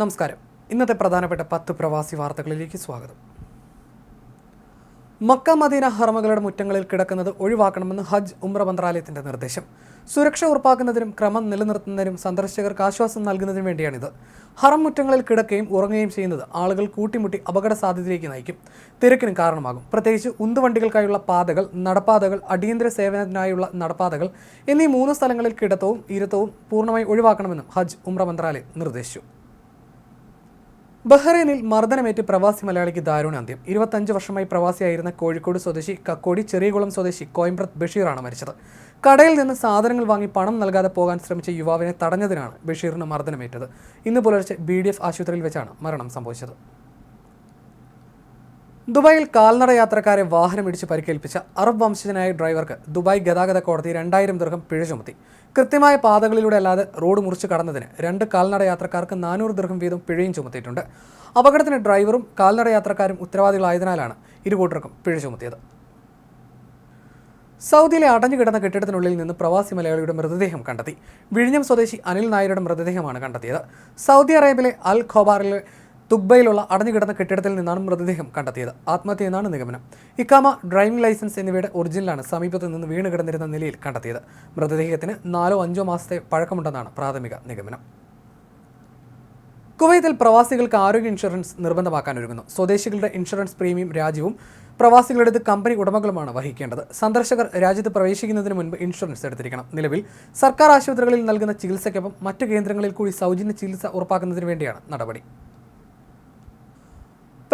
നമസ്കാരം. ഇന്നത്തെ പ്രധാനപ്പെട്ട പത്ത് പ്രവാസി വാർത്തകളിലേക്ക് സ്വാഗതം. മക്ക മദീന ഹർമകളുടെ മുറ്റങ്ങളിൽ കിടക്കുന്നത് ഒഴിവാക്കണമെന്ന് ഹജ്ജ് ഉമ്ര മന്ത്രാലയത്തിന്റെ നിർദ്ദേശം. സുരക്ഷ ഉറപ്പാക്കുന്നതിനും ക്രമം നിലനിർത്തുന്നതിനും സന്ദർശകർക്ക് ആശ്വാസം നൽകുന്നതിനും വേണ്ടിയാണിത്. ഹറം മുറ്റങ്ങളിൽ കിടക്കുകയും ഉറങ്ങുകയും ചെയ്യുന്നത് ആളുകൾ കൂട്ടിമുട്ടി അപകട സാധ്യതയിലേക്ക് നയിക്കും. തിരക്കിന് കാരണമാകും. പ്രത്യേകിച്ച് ഉന്തുവണ്ടികൾക്കായുള്ള പാതകൾ നടപ്പാതകൾ അടിയന്തര സേവനത്തിനായുള്ള നടപ്പാതകൾ എന്നീ മൂന്ന് സ്ഥലങ്ങളിൽ കിടത്തവും ഇരുത്തവും പൂർണമായി ഒഴിവാക്കണമെന്നും ഹജ്ജ് ഉമ്ര മന്ത്രാലയം നിർദ്ദേശിച്ചു. ബഹ്റൈനിൽ മർദ്ദനമേറ്റ് പ്രവാസി മലയാളിക്ക് ദാരുണാന്ത്യം ഇരുപത്തഞ്ച് വർഷമായി പ്രവാസിയായിരുന്ന കോഴിക്കോട് സ്വദേശി കക്കോടി ചെറിയകുളം സ്വദേശി കോയമ്പ്രത് ബഷീറാണ് മരിച്ചത്. കടയിൽ നിന്ന് സാധനങ്ങൾ വാങ്ങി പണം നൽകാതെ പോകാൻ ശ്രമിച്ച യുവാവിനെ തടഞ്ഞതിനാണ് ബഷീറിന് മർദ്ദനമേറ്റത്. ഇന്ന് പുലർച്ചെ ബി ആശുപത്രിയിൽ വെച്ചാണ് മരണം സംഭവിച്ചത്. ദുബായിൽ കാൽനട യാത്രക്കാരെ വാഹനമിടിച്ച് പരിക്കേൽപ്പിച്ച അറബ് വംശജനായ ഡ്രൈവർക്ക് ദുബായ് ഗതാഗത കോടതി രണ്ടായിരം ദീർഘം പിഴ ചുമത്തി. കൃത്യമായ പാതകളിലൂടെ അല്ലാതെ റോഡ് മുറിച്ച് കടന്നതിന് രണ്ട് കാൽനട യാത്രക്കാർക്ക് നാനൂറ് ദീർഘം വീതം പിഴയും ചുമത്തിയിട്ടുണ്ട്. അപകടത്തിന് ഡ്രൈവറും കാൽനട യാത്രക്കാരും ഉത്തരവാദികളായതിനാലാണ് ഇരുകൂട്ടർക്കും പിഴ ചുമത്തിയത്. സൗദിയിലെ അടഞ്ഞുകിടന്ന കെട്ടിടത്തിനുള്ളിൽ നിന്ന് പ്രവാസി മലയാളിയുടെ മൃതദേഹം കണ്ടെത്തി. വിഴിഞ്ഞം സ്വദേശി അനിൽ നായരുടെ മൃതദേഹമാണ് കണ്ടെത്തിയത്. സൗദി അറേബ്യയിലെ അൽ ഖോബാറിലെ തുഗ്ബയിലുള്ള അടഞ്ഞുകിടന്ന കെട്ടിടത്തിൽ നിന്നാണ് മൃതദേഹം കണ്ടെത്തിയത്. ആത്മഹത്യ എന്നാണ് നിഗമനം. ഇക്കാമ ഡ്രൈവിംഗ് ലൈസൻസ് എന്നിവയുടെ ഒറിജിനലാണ് സമീപത്ത് നിന്ന് വീണ് കിടന്നിരുന്ന നിലയിൽ കണ്ടെത്തിയത്. മൃതദേഹത്തിന് നാലോ അഞ്ചോ മാസത്തെ പഴക്കമുണ്ടെന്നാണ് പ്രാഥമിക നിഗമനം. കുവൈത്തിൽ പ്രവാസികൾക്ക് ആരോഗ്യ ഇൻഷുറൻസ് നിർബന്ധമാക്കാൻ ഒരുങ്ങുന്നു. സ്വദേശികളുടെ ഇൻഷുറൻസ് പ്രീമിയം രാജ്യവും പ്രവാസികളുടേത് കമ്പനി ഉടമകളുമാണ് വഹിക്കേണ്ടത്. സന്ദർശകർ രാജ്യത്ത് പ്രവേശിക്കുന്നതിന് മുൻപ് ഇൻഷുറൻസ് എടുത്തിരിക്കണം. നിലവിൽ സർക്കാർ ആശുപത്രികളിൽ നൽകുന്ന ചികിത്സയ്ക്കൊപ്പം മറ്റ് കേന്ദ്രങ്ങളിൽ കൂടി സൗജന്യ ചികിത്സ ഉറപ്പാക്കുന്നതിന് വേണ്ടിയാണ് നടപടി.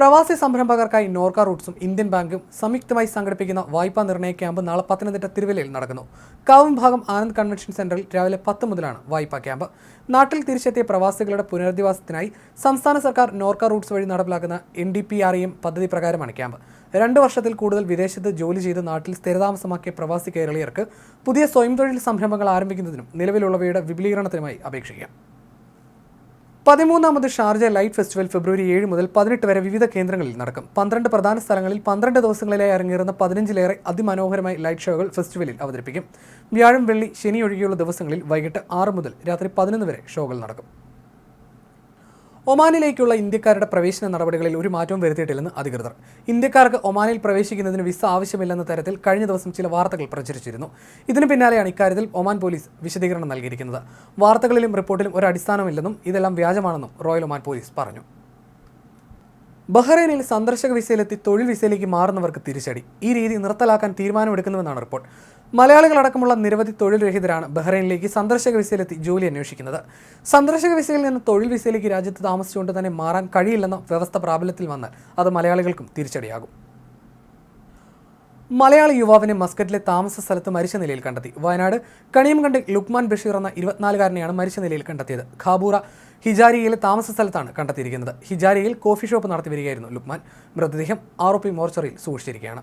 പ്രവാസി സംരംഭകർക്കായി നോർക്ക റൂട്ട്സും ഇന്ത്യൻ ബാങ്കും സംയുക്തമായി സംഘടിപ്പിക്കുന്ന വായ്പാ നിർണയ ക്യാമ്പ് നാളെ പത്തനംതിട്ട തിരുവല്ലയിൽ നടക്കുന്നു. കാവും ഭാഗം ആനന്ദ് കൺവെൻഷൻ സെന്ററിൽ രാവിലെ പത്ത് മുതലാണ് വായ്പാ ക്യാമ്പ്. നാട്ടിൽ തിരിച്ചെത്തിയ പ്രവാസികളുടെ പുനരധിവാസത്തിനായി സംസ്ഥാന സർക്കാർ നോർക്ക റൂട്ട്സ് വഴി നടപ്പിലാക്കുന്ന N D P R M പദ്ധതി പ്രകാരമാണ് ക്യാമ്പ്. രണ്ട് വർഷത്തിൽ കൂടുതൽ വിദേശത്ത് ജോലി ചെയ്ത് നാട്ടിൽ സ്ഥിരതാമസമാക്കിയ പ്രവാസി കേരളീയർക്ക് പുതിയ സ്വയം തൊഴിൽ സംരംഭങ്ങൾ ആരംഭിക്കുന്നതിനും നിലവിലുള്ളവയുടെ വിപുലീകരണത്തിനുമായി അപേക്ഷിക്കാം. പതിമൂന്നാമത് ഷാർജ ലൈറ്റ് ഫെസ്റ്റിവൽ ഫെബ്രുവരി ഏഴ് മുതൽ പതിനെട്ട് വരെ വിവിധ കേന്ദ്രങ്ങളിൽ നടക്കും. പന്ത്രണ്ട് പ്രധാന സ്ഥലങ്ങളിൽ പന്ത്രണ്ട് ദിവസങ്ങളിലായി ഇറങ്ങിയിരുന്ന പതിനഞ്ചിലേറെ അതിമനോഹരമായ ലൈറ്റ് ഷോകൾ ഫെസ്റ്റിവലിൽ അവതരിപ്പിക്കും. വ്യാഴം വെള്ളി ശനി ഒഴികെയുള്ള ദിവസങ്ങളിൽ വൈകിട്ട് ആറ് മുതൽ രാത്രി പതിനൊന്ന് വരെ ഷോകൾ നടക്കും. ഒമാനിലേക്കുള്ള ഇന്ത്യക്കാരുടെ പ്രവേശന നടപടികളിൽ ഒരു മാറ്റവും വരുത്തിയിട്ടില്ലെന്ന് അധികൃതർ. ഇന്ത്യക്കാർക്ക് ഒമാനിൽ പ്രവേശിക്കുന്നതിന് വിസ ആവശ്യമില്ലെന്ന തരത്തിൽ കഴിഞ്ഞ ദിവസം ചില വാർത്തകൾ പ്രചരിച്ചിരുന്നു. ഇതിന് പിന്നാലെയാണ് ഇക്കാര്യത്തിൽ ഒമാൻ പോലീസ് വിശദീകരണം നൽകിയിരിക്കുന്നത്. വാർത്തകളിലും റിപ്പോർട്ടിലും ഒരു അടിസ്ഥാനമില്ലെന്നും ഇതെല്ലാം വ്യാജമാണെന്നും റോയൽ ഒമാൻ പോലീസ് പറഞ്ഞു. ബഹ്റൈനിൽ സന്ദർശക വിസയിലെത്തി തൊഴിൽ വിസയിലേക്ക് മാറുന്നവർക്ക് തിരിച്ചടി. ഈ രീതി നിർത്തലാക്കാൻ തീരുമാനമെടുക്കുന്നുവെന്നാണ് റിപ്പോർട്ട്. മലയാളികളടക്കമുള്ള നിരവധി തൊഴിൽ രഹിതരാണ് ബഹ്റൈനിലേക്ക് സന്ദർശക വിസയിലെത്തി ജോലി അന്വേഷിക്കുന്നത്. സന്ദർശക വിസയിൽ നിന്ന് തൊഴിൽ വിസയിലേക്ക് രാജ്യത്ത് താമസിച്ചുകൊണ്ട് തന്നെ മാറാൻ കഴിയില്ലെന്ന വ്യവസ്ഥ പ്രാബല്യത്തിൽ വന്നാൽ അത് മലയാളികൾക്കും തിരിച്ചടിയാകും. മലയാളി യുവാവിനെ മസ്കറ്റിലെ താമസ സ്ഥലത്ത് മരിച്ച നിലയിൽ കണ്ടെത്തി. വയനാട് കണിയംകണ്ടി ലുക്മാൻ ബഷീർ എന്ന ഇരുപത്തിനാലുകാരനെയാണ് മരിച്ച നിലയിൽ കണ്ടെത്തിയത്. ഖാബൂറ ഹിജാരിയിലെ താമസ സ്ഥലത്താണ് കണ്ടെത്തിയിരിക്കുന്നത്. ഹിജാരിയിൽ കോഫി ഷോപ്പ് നടത്തി വരികയായിരുന്നു ലുക്മാൻ. മൃതദേഹം ആർ ഒ പി മോർച്ചറിയിൽ സൂക്ഷിച്ചിരിക്കുകയാണ്.